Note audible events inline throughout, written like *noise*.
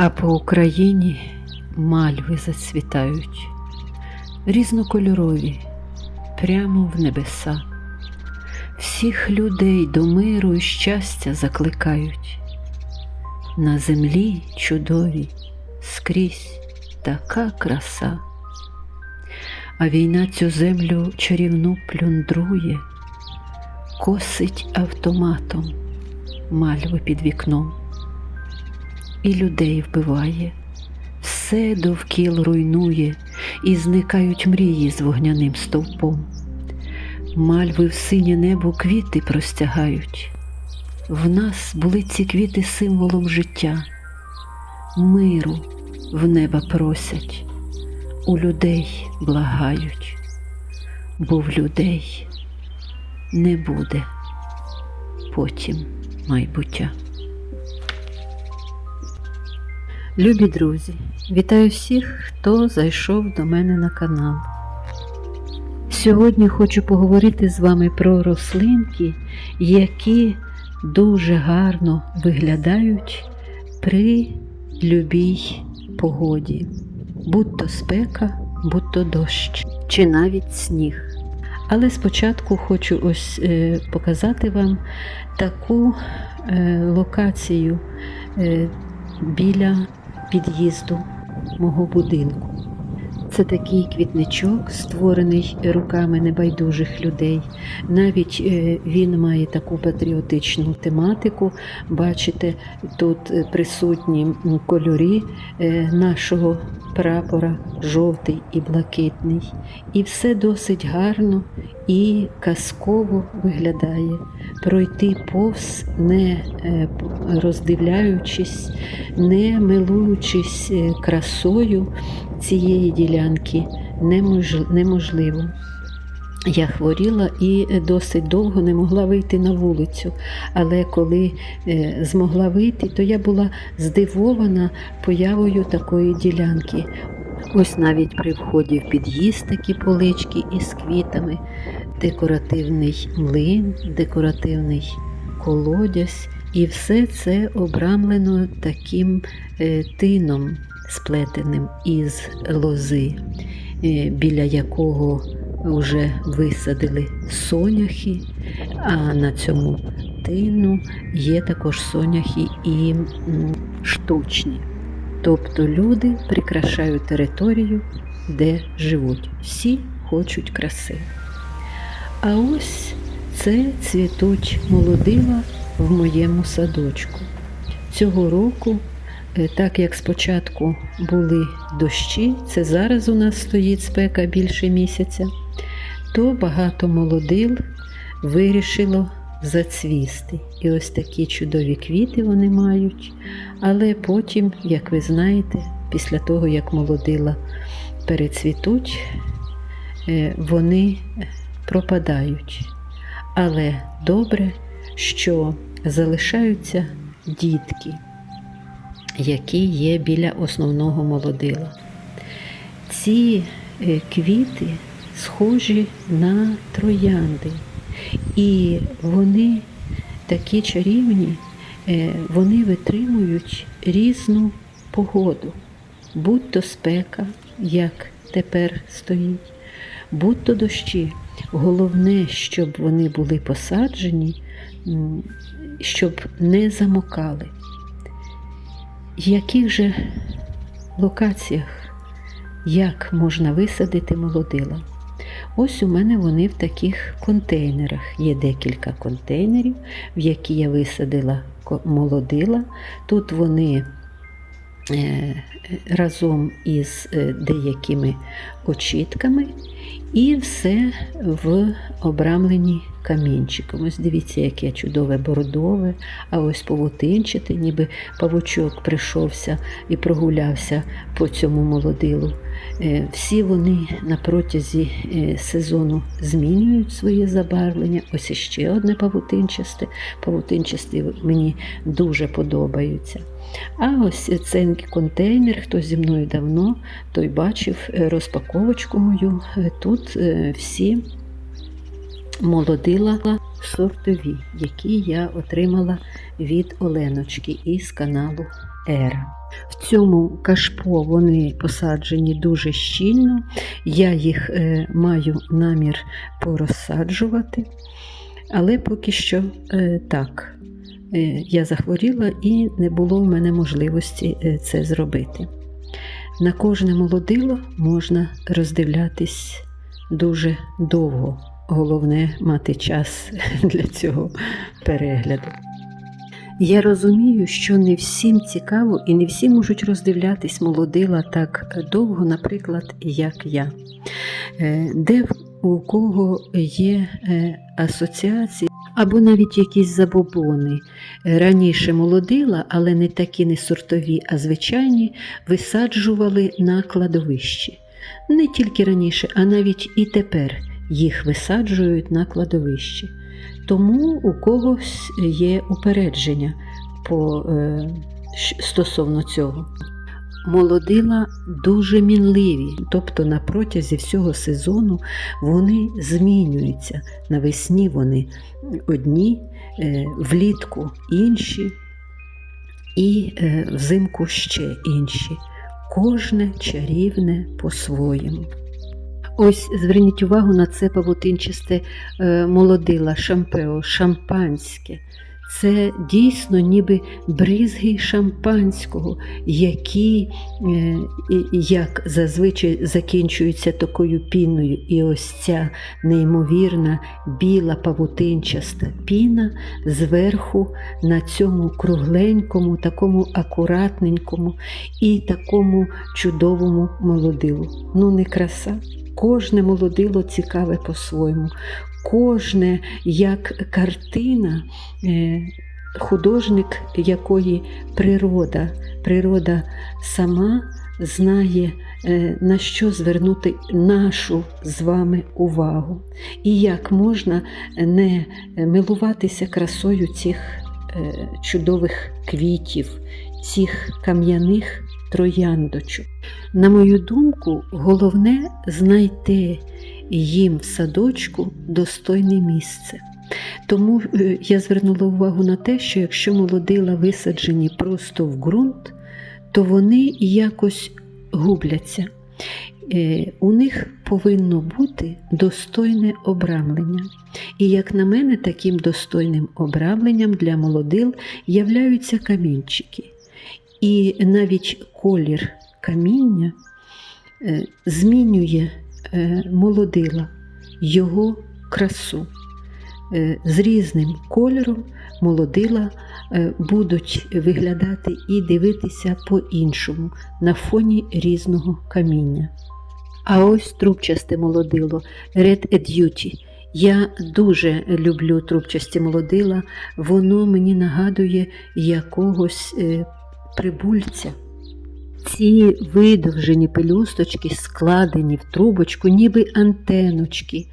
А по Україні мальви зацвітають, різнокольорові, прямо в небеса. Всіх людей до миру і щастя закликають. На землі чудові скрізь така краса. А війна цю землю чарівну плюндрує, косить автоматом мальви під вікном і людей вбиває, все довкіл руйнує, і зникають мрії з вогняним стовпом. Мальви в синє небо квіти простягають. В нас були ці квіти символом життя, миру в неба просять, у людей благають, бо в людей не буде потім майбуття. Любі друзі, вітаю всіх, хто зайшов до мене на канал. Сьогодні хочу поговорити з вами про рослинки, які дуже гарно виглядають при любій погоді, будь то спека, будь то дощ, чи навіть сніг. Але спочатку хочу ось е, показати вам таку е, локацію е, біля під'їзду мого будинку. Це такий квітничок, створений руками небайдужих людей. Навіть е, він має таку патріотичну тематику. Бачите, тут е, присутні м, кольори е, нашого прапора, жовтий і блакитний. І все досить гарно і казково виглядає. Пройти повз, не роздивляючись, не милуючись красою цієї ділянки неможл- неможливо. Я хворіла і досить довго не могла вийти на вулицю. Але коли е, змогла вийти, то я була здивована появою такої ділянки. Ось навіть при вході в під'їзд такі полички із квітами, декоративний млин, декоративний колодязь, і все це обрамлено таким е, тином, сплетеним із лози, е, біля якого вже висадили соняхи, а на цьому тину є також соняхи і штучні. Тобто люди прикрашають територію, де живуть. Всі хочуть краси. А ось це цвітуть молодила в моєму садочку. Цього року, так як спочатку були дощі, це зараз у нас стоїть спека більше місяця, то багато молодил вирішило зацвісти. І ось такі чудові квіти вони мають. Але потім, як ви знаєте, після того, як молодила перецвітуть, е, вони пропадають. Але добре, що залишаються дітки, які є біля основного молодила. Ці е, квіти схожі на троянди, і вони такі чарівні, е, вони витримують різну погоду, будь то спека, як тепер стоїть, будь то дощі. Головне, щоб вони були посаджені, щоб не замокали. Яких же локаціях як можна висадити молодила? Ось у мене вони в таких контейнерах. Є декілька контейнерів, в які я висадила молодила. Тут вони е, разом із е, деякими очітками, і все в обрамленні камінчиком. Ось дивіться, яке чудове бордове, а ось павутинчате, ніби павучок прийшовся і прогулявся по цьому молодилу. Е, Всі вони на протязі е, сезону змінюють своє забарвлення. Ось іще одне павутинчасте. Павутинчасті мені дуже подобаються. А ось цей контейнер, хто зі мною давно, той бачив е, розпаковочку мою. Тут всі молодила сортові, які я отримала від Оленочки із каналу Ера. В цьому кашпо вони посаджені дуже щільно. Я їх е, маю намір порозсаджувати, але поки що е, так. Е, я захворіла і не було в мене можливості це зробити. На кожне молодило можна роздивлятись дуже довго. Головне мати час *laughs* для цього перегляду. Я розумію, що не всім цікаво і не всі можуть роздивлятись молодила так довго, наприклад, як я. Е, Де у кого є е, асоціації або навіть якісь забобони. Раніше молодила, але не такі не сортові, а звичайні, висаджували на кладовищі. Не тільки раніше, а навіть і тепер їх висаджують на кладовищі. Тому у когось є упередження по, е, стосовно цього. Молодила дуже мінливі, тобто на протязі всього сезону вони змінюються. Навесні вони одні, е, влітку інші, і е, взимку ще інші. Кожне чарівне по-своєму. Ось зверніть увагу на це павутинчасте е, молодила, шампео, шампанське. Це дійсно ніби бризги шампанського, які, е, як зазвичай закінчуються такою піною. І ось ця неймовірна біла павутинчаста піна зверху на цьому кругленькому, такому акуратненькому і такому чудовому молодилу. Ну, не краса. Кожне молодило цікаве по-своєму, кожне як картина, е, художник якої природа, природа сама знає, е, на що звернути нашу з вами увагу, і як можна не милуватися красою цих е, чудових квітів, цих кам'яних трояндочок. На мою думку, головне знайти їм в садочку достойне місце. Тому е, я звернула увагу на те, що якщо молодила висаджені просто в ґрунт, то вони якось губляться. Е, У них повинно бути достойне обрамлення. І, як на мене, таким достойним обрамленням для молодил являються камінчики. І навіть колір каміння е, змінює е, молодила, його красу. Е, З різним кольором молодила будуть виглядати і дивитися по-іншому на фоні різного каміння. А ось трубчасте молодило Red Duty. Я дуже люблю трубчасті молодила, воно мені нагадує якогось прибульця. Ці видовжені пелюсточки складені в трубочку, ніби антеночки,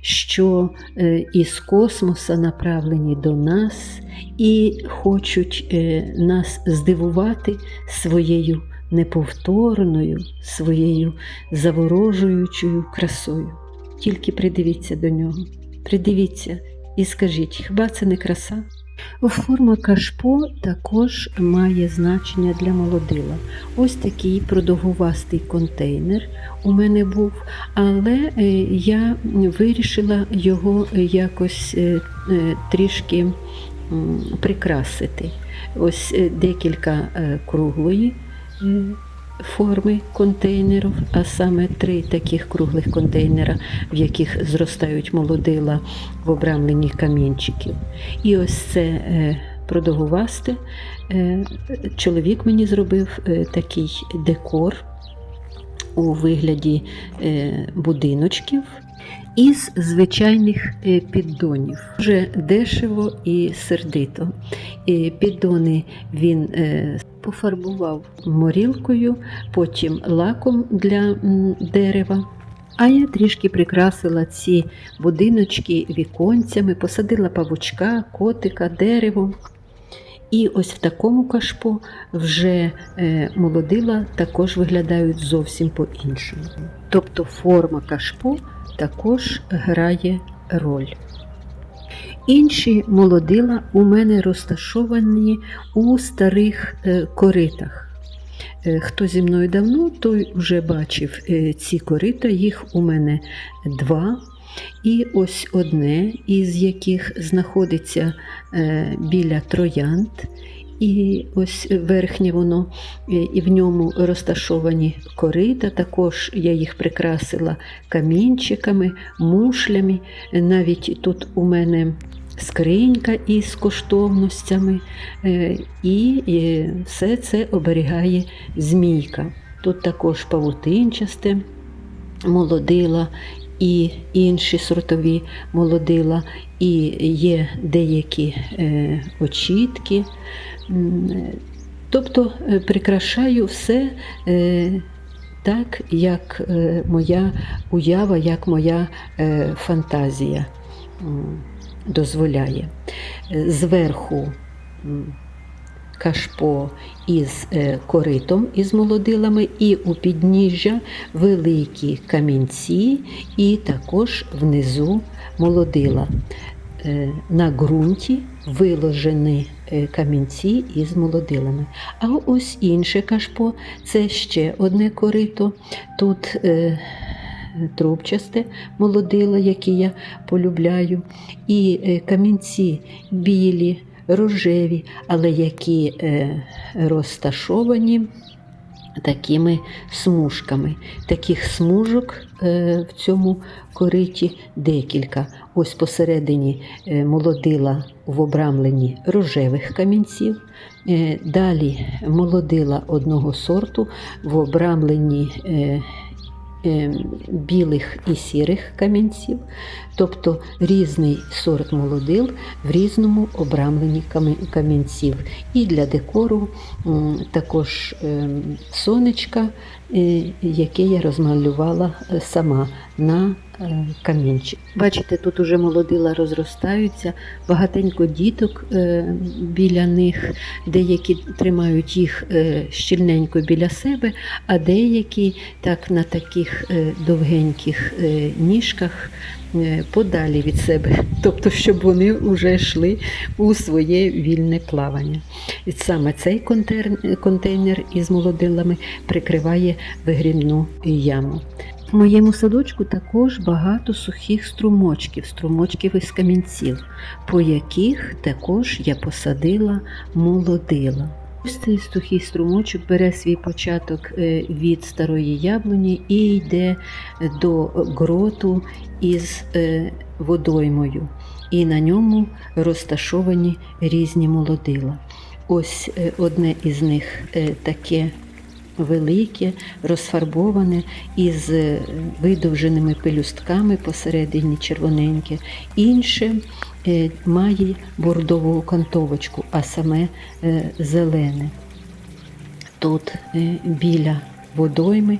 що е, із космоса направлені до нас і хочуть е, нас здивувати своєю неповторною, своєю заворожуючою красою. Тільки придивіться до нього, придивіться і скажіть, хіба це не краса? Форма кашпо також має значення для молодила. Ось такий продовгувастий контейнер у мене був, але е, я вирішила його якось е, е, трішки прикрасити. Ось декілька круглої форми контейнерів, а саме три таких круглих контейнера, в яких зростають молодила в обрамленні камінчиків. І ось це е, продовгувасте. Е, чоловік мені зробив е, такий декор у вигляді будиночків. Із звичайних е, піддонів. Дуже дешево і сердито. Піддони він е, пофарбував морілкою, потім лаком для дерева. А я трішки прикрасила ці будиночки віконцями, посадила павучка, котика, дерево. І ось в такому кашпо вже е, молодила також виглядають зовсім по-іншому. Тобто форма кашпо також грає роль. Інші молодила у мене розташовані у старих е, коритах. Е, Хто зі мною давно, той вже бачив е, ці корита, їх у мене два. І ось одне, із яких знаходиться біля троянд. І ось верхнє воно, і в ньому розташовані корита. Також я їх прикрасила камінчиками, мушлями. Навіть тут у мене скринька із коштовностями, е, і все це оберігає змійка. Тут також павутинчасте молодила і інші сортові молодила, і є деякі е, очітки. Тобто е, прикрашаю все е, так, як е, моя уява, як моя фантазія дозволяє. Зверху кашпо із коритом із молодилами, і у підніжжя великі камінці, і також внизу молодила. Е, На ґрунті виложені е, камінці із молодилами. А ось інше кашпо це ще одне корито. Тут е, трубчасте молодила, які я полюбляю, і камінці білі, рожеві, але які розташовані такими смужками. Таких смужок е, в цьому кориті декілька. Ось посередині е, молодила в обрамленні рожевих камінців. Е, Далі молодила одного сорту в обрамленні білих і сірих камінців, тобто різний сорт молодил в різному обрамленні камінців. І для декору також е, сонечка, е, яке я розмалювала е, сама на е, камінчик. Бачите, тут уже молодила розростаються, багатенько діток біля них, деякі тримають їх щільненько біля себе, а деякі так на таких довгеньких ніжках подалі від себе, тобто, щоб вони вже йшли у своє вільне плавання. І саме цей контейнер, контейнер із молодилами прикриває вигрібну яму. В моєму садочку також багато сухих струмочків, струмочків із камінців, по яких також я посадила молодила. Ось цей сухий струмочок бере свій початок е, від старої яблуні і йде до гроту із е, водоймою, і на ньому розташовані різні молодила. Ось е, одне із них таке велике, розфарбоване із видовженими пелюстками посередині червоненьке. Інше має бордову окантовочку, а саме е, зелене. Тут е, біля водойми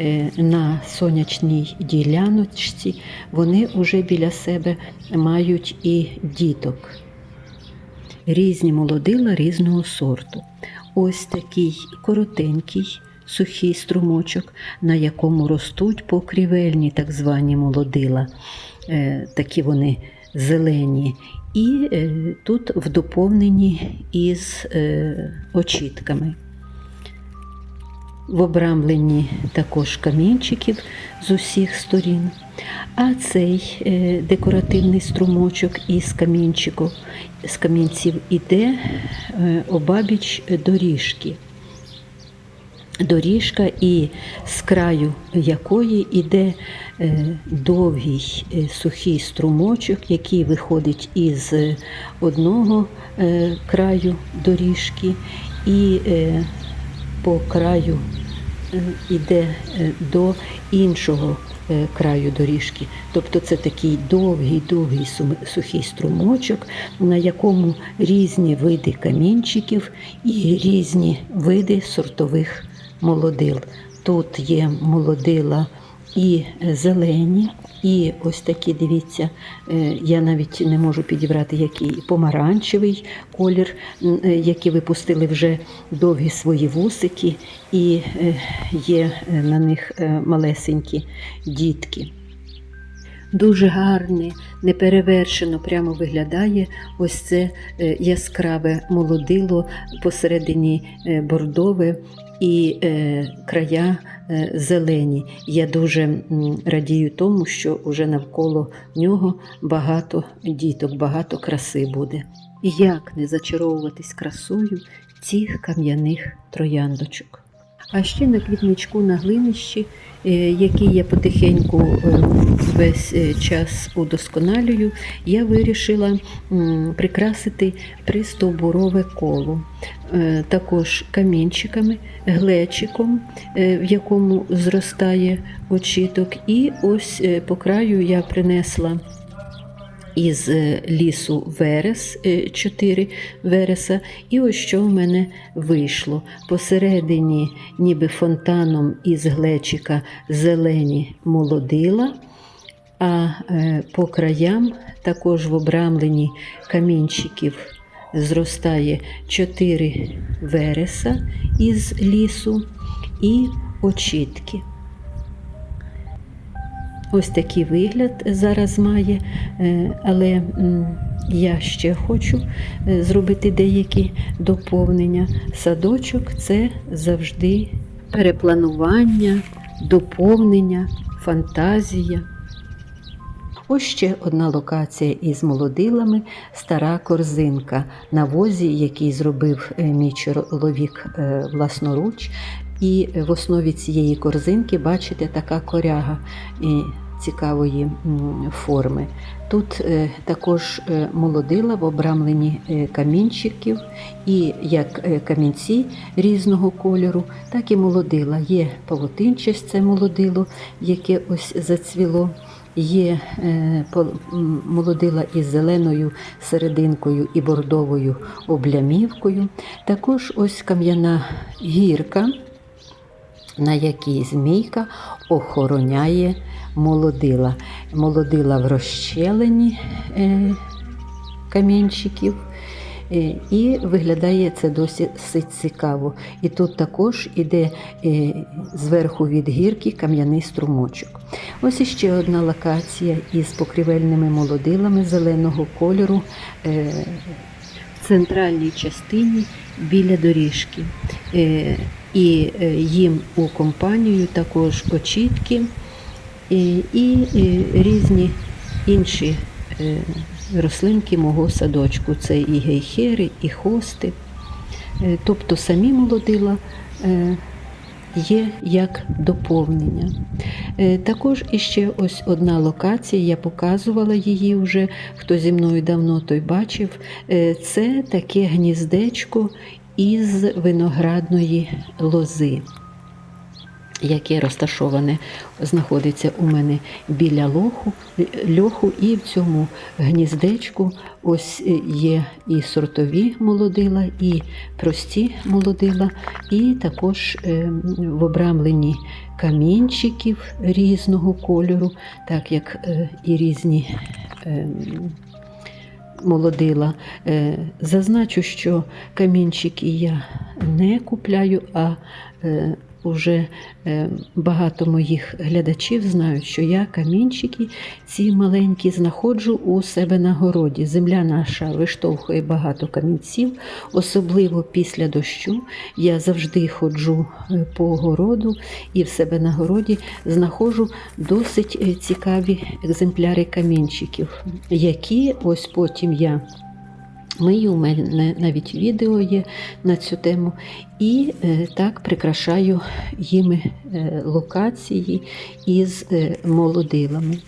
е, на сонячній діляночці вони вже біля себе мають і діток. Різні молодила різного сорту. Ось такий коротенький сухий струмочок, на якому ростуть покрівельні так звані молодила. Е, Такі вони зелені. І е, тут в доповненні із е, очітками. В обрамленні також камінчиків з усіх сторін. А цей е, декоративний струмочок із камінчику, з камінців іде обабіч доріжки. Доріжка, і з краю якої іде е, довгий е, сухий струмочок, який виходить із одного е, краю доріжки, і по краю е, іде е, до іншого краю доріжки. Тобто це такий довгий, довгий сухий струмочок, на якому різні види камінчиків і різні види сортових молодил. Тут є молодила і зелені, і ось такі, дивіться, е, я навіть не можу підібрати який помаранчевий колір, е, які випустили вже довгі свої вусики, і е, є на них малесенькі дітки. Дуже гарне неперевершено прямо виглядає ось це яскраве молодило посередині бордове і е, края е, зелені. Я дуже радію тому, що вже навколо нього багато діток, багато краси буде. Як не зачаровуватись красою цих кам'яних трояндочок? А ще на квітничку на глинищі, е, який я потихеньку е, весь е, час удосконалюю, я вирішила прикрасити пристовбурове коло. Також камінчиками, глечиком, в якому зростає очіток. І ось по краю я принесла із е, лісу верес, 4 вереса, і ось що в мене вийшло. Посередині, ніби фонтаном із глечика зелені молодила, а е, по краям, також в обрамленні камінчиків, зростає 4 вереса із лісу і очітки. Ось такий вигляд зараз має, е, але я ще хочу е, зробити деякі доповнення. Садочок це завжди перепланування, доповнення, фантазія. Ось ще одна локація із молодилами стара корзинка на возі, який зробив е, мій чоловік власноруч. І в основі цієї корзинки, бачите, така коряга цікавої форми. Тут е, також е, молодила в обрамленні е, камінчиків, і як камінці різного кольору, так і молодила. Є павутинчасте молодило, яке ось зацвіло. Є молодила із зеленою серединкою і бордовою облямівкою. Також ось кам'яна гірка, на якій змійка охороняє молодила. Молодила в розщелені е, камінчиків. Е, І виглядає це досить цікаво. І тут також іде е, зверху від гірки кам'яний струмочок. Ось іще одна локація із покрівельними молодилами зеленого кольору в центральній частині біля доріжки. Е, І е, їм у компанію також очітки і, і, і різні інші е, рослинки мого садочку. Це і гейхери, і хости. Е, Тобто самі молодила е, є як доповнення. Е, Також іще ось одна локація, я показувала її вже, хто зі мною давно той бачив. Е, Це таке гніздечко із виноградної лози яке розташоване, знаходиться у мене біля лоху, льоху, і в цьому гніздечку ось е, є і сортові молодила, і прості молодила, і також е, в обрамленні камінчиків різного кольору, так як е, і різні. Молодила. Е, Зазначу, що камінчики я не купляю, а е, Уже е, багато моїх глядачів знають, що я камінчики ці маленькі знаходжу у себе на городі. Земля наша виштовхує багато камінців, особливо після дощу. Я завжди ходжу е, по городу і в себе на городі знаходжу досить е, цікаві екземпляри камінчиків, які ось потім я. Мию, у мене навіть відео є на цю тему. І е, так прикрашаю їми е, локації із е, молодилами.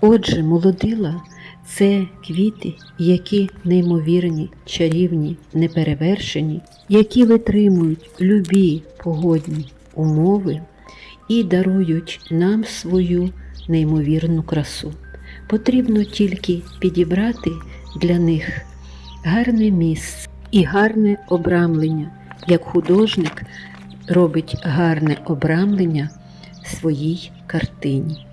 Отже, молодила це квіти, які неймовірні, чарівні, неперевершені, які витримують любі погодні умови і дарують нам свою неймовірну красу. Потрібно тільки підібрати для них гарне місце і гарне обрамлення, як художник робить гарне обрамлення своїй картині.